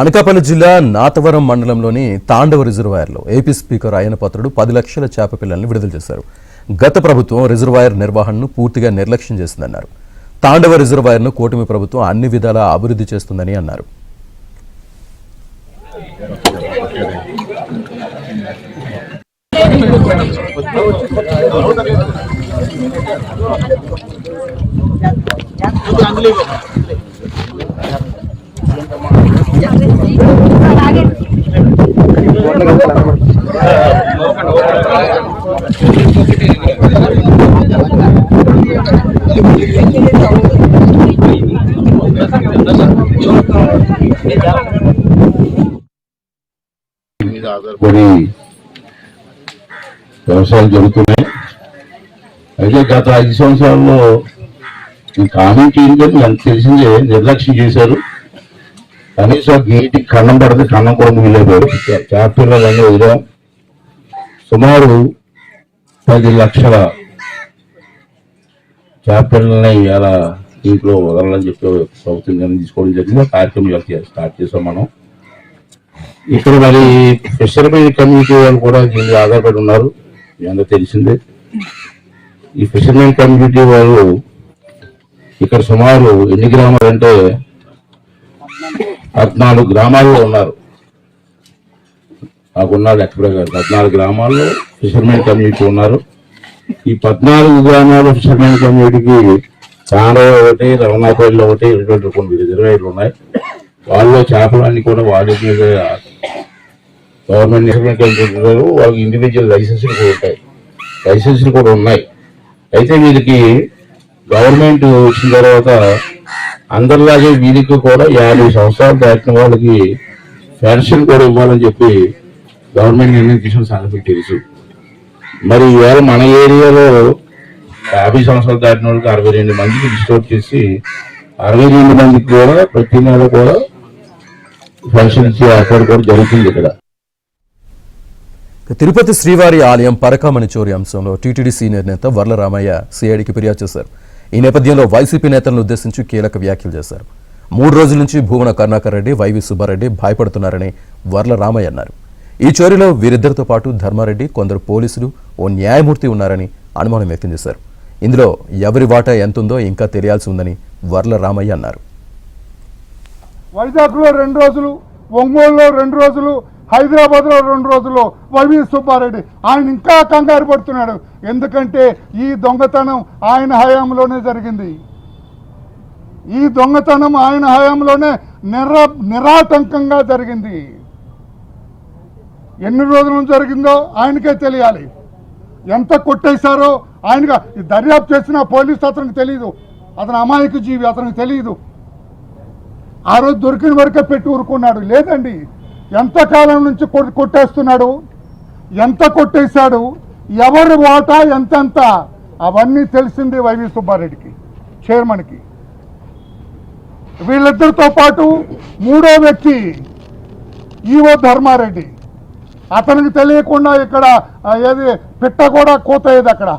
అనకాపల్లి జిల్లా నాతవరం మండలంలోని తాండవ రిజర్వాయర్లో ఏపీ స్పీకర్ అయ్యనపాత్రుడు పది లక్షల చేప పిల్లల్ని విడుదల చేశారు. గత ప్రభుత్వం రిజర్వాయర్ నిర్వహణను పూర్తిగా నిర్లక్ష్యం చేసిందన్నారు. తాండవ రిజర్వాయర్ను కూటమి ప్రభుత్వం అన్ని విధాలా అభివృద్ధి చేస్తుందని అన్నారు. మీద ఆధారపడి వ్యవసాయాలు జరుగుతున్నాయి. అయితే గత ఐదు సంవత్సరాల్లో ఈ కామెంట్ ఏంటంటే నాకు తెలిసిందే నిర్లక్ష్యం చేశారు. కనీసం నీటికి కన్నం పడితే కన్నం కూడా మిగిలిపోయారు చేపపిల్లలన్నీ వదిలాం సుమారు పది లక్షల క్యాపిటల్ని ఇలా దీంట్లో వదలని చెప్పి ప్రభుత్వం నిర్ణయం తీసుకోవడం జరిగింది. కార్యక్రమం స్టార్ట్ చేసాం మనం. ఇక్కడ మరి ఫిషర్మెన్ కమ్యూనిటీ వాళ్ళు కూడా దీని ఆధారపడి ఉన్నారు. మీ అందరూ తెలిసిందే. ఈ ఫిషర్మెన్ కమ్యూనిటీ వాళ్ళు ఇక్కడ సుమారు ఎన్ని గ్రామాలు అంటే పద్నాలుగు గ్రామాల్లో ఉన్నారు. నాకున్న లెక్క ప్రకారం. పద్నాలుగు గ్రామాల్లో ఫిషర్మెన్ కమ్యూనిటీ ఉన్నారు. ఈ పద్నాలుగు గ్రామాల ఫిషర్మెన్ కమ్యూనిటీకి చాలా ఒకటి రవణాపల్లిలో ఒకటి ఇటువంటి కొన్ని రిజర్వేర్లు ఉన్నాయి. వాళ్ళు చేపలన్నీ కూడా వాళ్ళ మీద గవర్నమెంట్ ఫిషర్మెన్ కమ్యూనిటీ వాళ్ళకి ఇండివిజువల్ లైసెన్సులు కూడా ఉంటాయి. లైసెన్సులు కూడా ఉన్నాయి. అయితే వీళ్ళకి గవర్నమెంట్ వచ్చిన తర్వాత అందరిలాగే వీరికి కూడా యాభై సంవత్సరాలు దాటిన వాళ్ళకి పెన్షన్ కూడా ఇవ్వాలని చెప్పి గవర్నమెంట్ నిర్ణయం తీసుకున్న సంగతి తెలుసు. మరి ఇవాళ మన ఏరియాలో యాభై సంవత్సరాలు దాటిన వాళ్ళకి అరవై రెండు మందికి డిస్టోర్ చేసి అరవై రెండు మందికి కూడా ప్రతి నెల కూడా పెన్షన్ ఇచ్చే ఏర్పాటు కూడా జరుగుతుంది ఇక్కడ. తిరుపతి శ్రీవారి ఆలయం పరకామణి చోరీ అంశంలో టీటీడీ సీనియర్ నేత వర్లరామయ్య సిఐడికి ఫిర్యాదు చేశారు. ఈ నేపథ్యంలో వైసీపీ నేతలను ఉద్దేశించి కీలక వ్యాఖ్యలు చేశారు. మూడు రోజుల నుంచి భూమన కరుణాకర్ రెడ్డి వైవి సుబ్బారెడ్డి భయపడుతున్నారని వర్ల రామయ్య అన్నారు. ఈ చోరీలో వీరిద్దరితో పాటు ధర్మారెడ్డి కొందరు పోలీసులు ఓ న్యాయమూర్తి ఉన్నారని అనుమానం వ్యక్తం చేశారు. ఇందులో ఎవరి వాటా ఎంతుందో ఇంకా తెలియాల్సి ఉందని వర్ల రామయ్య అన్నారు. వైజాగ్లో రెండు రోజులు ఒంగోలులో రెండు రోజులు హైదరాబాద్లో రెండు రోజులు వైవి సుబ్బారెడ్డి ఆయన ఇంకా కంగారు పడుతున్నాడు. ఎందుకంటే ఈ దొంగతనం ఆయన హయాంలోనే జరిగింది. ఈ దొంగతనం ఆయన హయాంలోనే నిర నిరాటంకంగా జరిగింది. ఎన్ని రోజుల నుంచి జరిగిందో ఆయనకే తెలియాలి. ఎంత కొట్టేశారో ఆయనగా ఈ దర్యాప్తు చేసిన పోలీసు అతనికి తెలియదు అతను అమాయక జీవి అతనికి తెలియదు ఆ రోజు దొరికిన వరకే పెట్టి ఊరుకున్నాడు. లేదండి ఎంతకాలం నుంచి కొ- కొట్టేస్తున్నాడు? ఎంత కొట్టేశాడు? ఎవరి వాటా ఎంతెంత? అవన్నీ తెలిసింది వైవి సుబ్బారెడ్డికి చైర్మన్కి. వీళ్ళిద్దరితో పాటు మూడో వ్యక్తి ఈవో ధర్మారెడ్డి. అతనికి తెలియకుండా ఇక్కడ ఏది పిట్ట కూడా కూత ఏది అక్కడ.